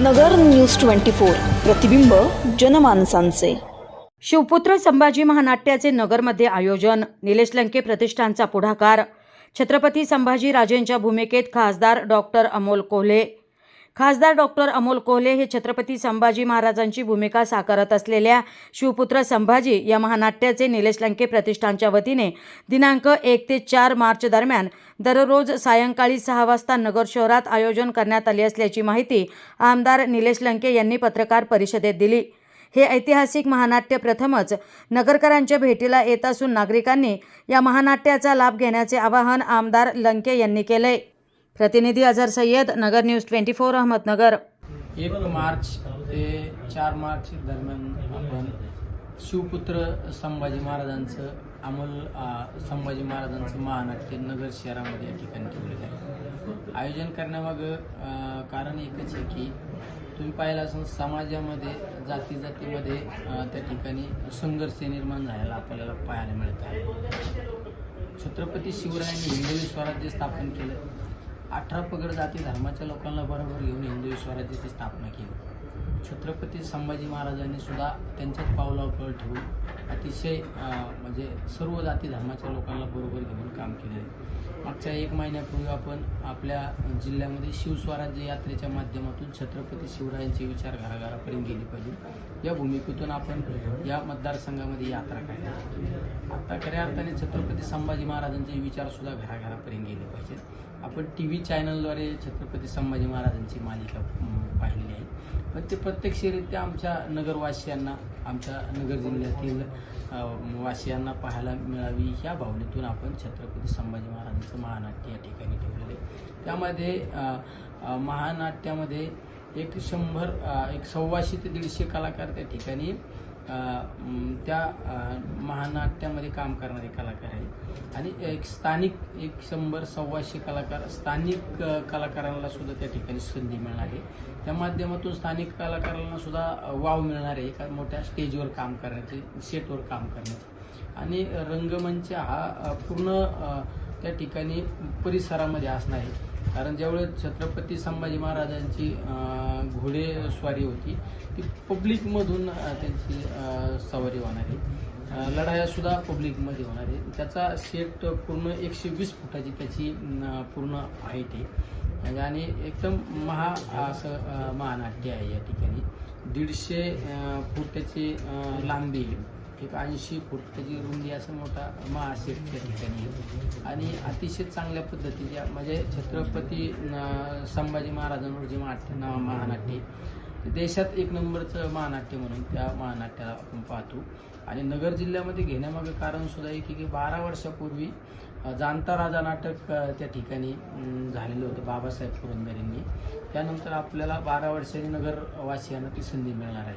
नगर news twenty four प्रतिबिंब जनमानसांचे. शिवपुत्र संभाजी महानाट्याचे नगरमध्ये आयोजन निलेश लंके प्रतिष्ठानचा पुढाकार छत्रपती संभाजी राजेंच्या भूमिकेत खासदार डॉक्टर अमोल कोल्हे खासदार डॉक्टर अमोल कोल्हे हे छत्रपती संभाजी महाराजांची भूमिका साकारत असलेल्या शिवपुत्र संभाजी या महानाट्याचे निलेश लंके प्रतिष्ठानच्या वतीने दिनांक एक ते चार मार्च दरम्यान दररोज सायंकाळी सहा वाजता नगर शहरात आयोजन करण्यात आले असल्याची माहिती आमदार निलेश लंके यांनी पत्रकार परिषदेत दिली. हे ऐतिहासिक महानाट्य प्रथमच नगरकरांच्या भेटीला येत असून नागरिकांनी या महानाट्याचा लाभ घेण्याचे आवाहन आमदार लंके यांनी केले प्रतिनिधी Azhar Sayyad Nagar news twenty four Ahmednagar. एक मार्च ते चार मार्च दरम्यान आपण शिवपुत्र संभाजी महाराजांचं अमोल संभाजी महाराजांचं महानाट्य नगर शहरामध्ये या ठिकाणी ठेवलेलं आहे. आयोजन करण्यामागं कारण एकच आहे की तुम्ही पाहिलं असून समाजामध्ये जाती जातीमध्ये त्या ठिकाणी संघर्ष निर्माण झालेला आपल्याला पाहायला मिळत आहे. छत्रपती शिवरायांनी हिंदवी स्वराज्य स्थापन केलं. अठरा पगड जाती धर्माच्या लोकांना बरोबर घेऊन हिंदू स्वराज्याची स्थापना केली. छत्रपती संभाजी महाराजांनी सुद्धा त्यांच्याच पावलावर ठेवून अतिशय म्हणजे सर्व जाती धर्माच्या लोकांना बरोबर घेऊन काम केले मागच्या एक महिन्यापूर्वी आपण आपल्या जिल्ह्यामध्ये शिवस्वराज्य यात्रेच्या माध्यमातून छत्रपती शिवरायांचे विचार घराघरापर्यंत गेले पाहिजे. या भूमिकेतून आपण या मतदारसंघामध्ये यात्रा काढली. आता खऱ्या अर्थाने छत्रपती संभाजी महाराजांचे विचार सुद्धा घराघरापर्यंत गेले पाहिजेत आपण टी व्ही चॅनलद्वारे छत्रपती संभाजी महाराजांची मालिका पाहिलेली आहे. पण ते प्रत्यक्षरित्या आमच्या नगरवासियांना आमच्या नगर जिल्ह्यातील वासियांना पाहायला मिळावी ह्या भावनेतून आपण छत्रपती संभाजी महाराजांचं महानाट्य या ठिकाणी ठेवलेलं आहे. त्यामध्ये महानाट्यामध्ये एक शंभर एक सव्वाशे ते दीडशे कलाकार त्या ठिकाणी त्या महानाट्यामध्ये काम करणारे कलाकार आहेत. आणि एक स्थानिक एक शंभर सव्वाशे कलाकार स्थानिक कलाकारांना सुद्धा त्या ठिकाणी संधी मिळणार आहे त्या माध्यमातून स्थानिक कलाकारांना सुद्धा वाव मिळणार आहे. एका मोठ्या स्टेजवर काम करण्याचे सेटवर काम करण्याचे. आणि रंगमंच हा पूर्ण त्या ठिकाणी परिसरामध्ये असणार आहे. कारण ज्यावेळेस छत्रपती संभाजी महाराजांची घोडेस्वारी होती ती पब्लिकमधून त्यांची सवारी होणार. आहे लढायासुद्धा पब्लिकमध्ये होणार. आहे त्याचा सेट पूर्ण एकशे वीस फुटाची त्याची पूर्ण हाईट आहे. म्हणजे आणि एकदम महा असं महानाट्य आहे या ठिकाणी. दीडशे फूट त्याची लांबी आहे. एक ऐंशी फूट त्याची रुंदी असं मोठा महासेट त्या ठिकाणी. आणि अतिशय चांगल्या पद्धतीच्या म्हणजे छत्रपती संभाजी महाराजांवर जे नाट्य नाव महानाट्य. देशात एक नंबरचं महानाट्य म्हणून त्या महानाट्याला आपण पाहतो. आणि नगर जिल्ह्यामध्ये घेण्यामागे कारण सुद्धा आहे की बारा वर्षापूर्वी जाणता राजा नाटक त्या ठिकाणी झालेलं होतं बाबासाहेब पुरंदरेंनी. त्यानंतर आपल्याला बारा वर्षांनी नगरवासियांना ती संधी मिळणार आहे.